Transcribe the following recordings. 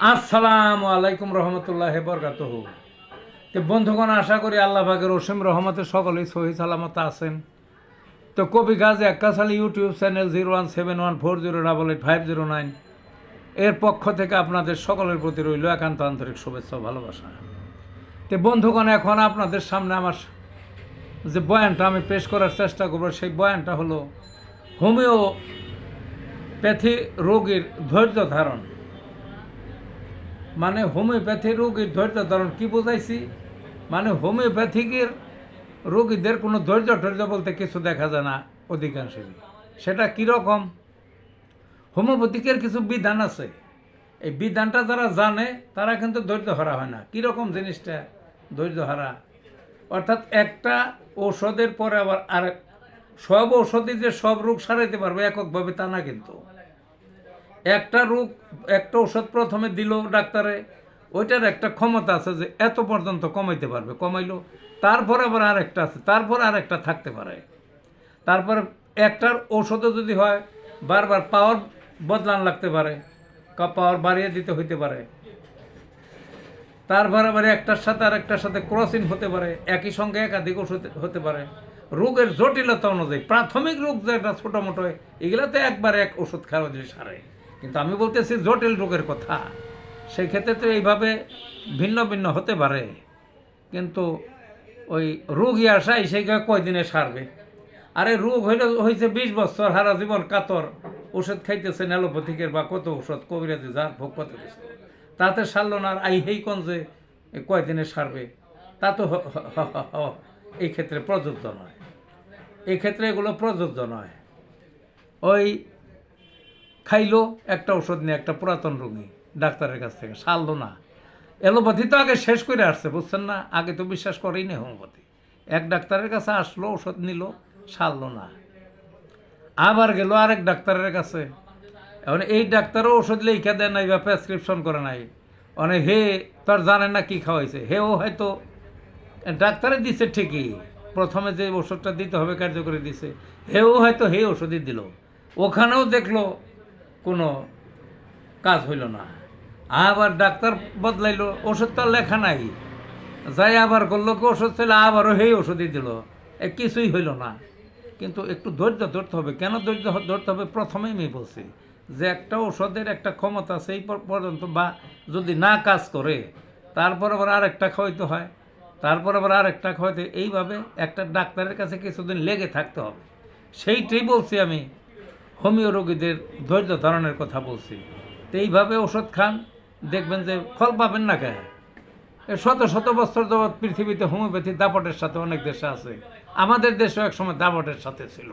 আসসালামু আলাইকুম রহমতুল্লাহ বরকাত তো বন্ধুগণ, আশা করি আল্লাহ পাকের অসীম রহমতে সকলেই সহি সালামত আছেন। তো কবি Gazi একাশালী YouTube channel zero one seven one four zero double eight five zero nine এর পক্ষ থেকে আপনাদের সকলের প্রতি রইল একান্ত আন্তরিক শুভেচ্ছা ভালোবাসা। তো বন্ধুগণ, এখন আপনাদের সামনে আমার যে বয়ানটা আমি পেশ করার চেষ্টা করব, সেই বয়ানটা হলো, হোমিওপ্যাথি রোগীর ধৈর্য ধারণ। মানে হোমিওপ্যাথি রোগীর ধৈর্য ধারণ কি বোঝাইছি? মানে হোমিওপ্যাথিকের রোগীদের কোনো ধৈর্য ধৈর্য বলতে কিছু দেখা যায় না অধিকাংশেরই। সেটা কীরকম হোমিওপ্যাথিকের কিছু বিধান আছে। এই বিধানটা যারা জানে, তারা কিন্তু ধৈর্য হারা হয় না। কীরকম জিনিসটা? ধৈর্য হারা। অর্থাৎ একটা ঔষধের পরে আবার আর সব ঔষধই যে সব রোগ সারাইতে পারবে এককভাবে তা না কিন্তু। একটা রোগ, একটা ওষুধ প্রথমে দিল ডাক্তারে, ওইটার একটা ক্ষমতা আছে যে এত পর্যন্ত কমাইতে পারবে, কমাইলো, তারপর আবার আরেকটা আছে, তারপর আর একটা থাকতে পারে। তারপরে একটার ঔষধও যদি হয়, বারবার পাওয়ার বদলান লাগতে পারে পাওয়ার বাড়িয়ে দিতে হইতে পারে। তারপর আবার একটার সাথে আর একটার সাথে ক্রসিং হতে পারে, একই সঙ্গে একাধিক ওষুধ হতে পারে। রোগের জটিলতা অনুযায়ী, প্রাথমিক রোগ যেটা ছোটো মোটো এগুলাতে একবার এক ওষুধ খাওয়া দিলে সারে। কিন্তু আমি বলতেছি জটিল রোগের কথা। সেই ক্ষেত্রে তো এইভাবে ভিন্ন ভিন্ন হতে পারে। কিন্তু ওই রোগী আসাই সেই কয়দিনে সারবে? আরে রোগ হইলে হয়েছে বিশ বছর হারা জীবন কাতর, ওষুধ খাইতেছেন অ্যালোপ্যাথিকের বা কত ওষুধ, কবিরাজি যার ভোগ কত তাতে সারলো না আর আই হেই যে কয়দিনে সারবে? তা তো এই ক্ষেত্রে প্রযোজ্য নয়। এই ক্ষেত্রে এগুলো প্রযোজ্য নয়। ওই খাইলো, একটা ওষুধ নিয়ে, একটা পুরাতন রোগী ডাক্তারের কাছ থেকে, সারলো না। এলোপ্যাথি তো আগে শেষ করে আসছে, বুঝছেন না? আগে তো বিশ্বাস করেই না হোমিওপ্যাথি। এক ডাক্তারের কাছে আসলো, ওষুধ নিল, সারলো না। আবার গেল আরেক ডাক্তারের কাছে। এখন এই ডাক্তারও ওষুধ লেখা দেয় নাই বা প্রেসক্রিপশন করে নাই। মানে হে, তোর জানেন না কি খাওয়াইছে? হেও হয়তো ডাক্তারে দিছে ঠিকই। প্রথমে যে ওষুধটা দিতে হবে, কার্যকরী দিছে, হেও হয়তো হে ওষুধই দিল। ওখানেও দেখল কোনো কাজ হইল না। আবার ডাক্তার বদলাইলো, ওষুধ তো লেখা নাই। যাই আবার করল, কি ওষুধ ছিল, আবারও সেই ওষুধই দিল। এ কিছুই হইল না। কিন্তু একটু ধৈর্য ধরতে হবে। কেন ধৈর্য ধরতে হবে? প্রথমেই আমি বলছি যে একটা ওষুধের একটা ক্ষমতা সেই পর্যন্ত বা যদি না কাজ করে, তারপর আবার আরেকটা খাওয়াইতে হয়। তারপর আবার আরেকটা খাওয়াইতে এইভাবে একটা ডাক্তারের কাছে কিছুদিন লেগে থাকতে হবে। সেইটাই বলছি আমি। হোমিও রোগীদের ধৈর্য ধারণের কথা বলছি। তো এইভাবে ওষুধ খান, দেখবেন যে ফল পাবেন না এ শত শত বছর যাবৎ পৃথিবীতে হোমিওপ্যাথি দাপটের সাথে অনেক দেশে আছে। আমাদের দেশেও একসময় দাপটের সাথে ছিল।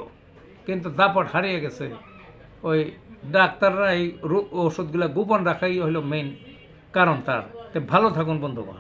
কিন্তু দাপট হারিয়ে গেছে। ওই ডাক্তাররা এই ওষুধগুলো গোপন রাখাই হলো মেইন কারণ তার। ভালো থাকুন, বন্ধুগণ।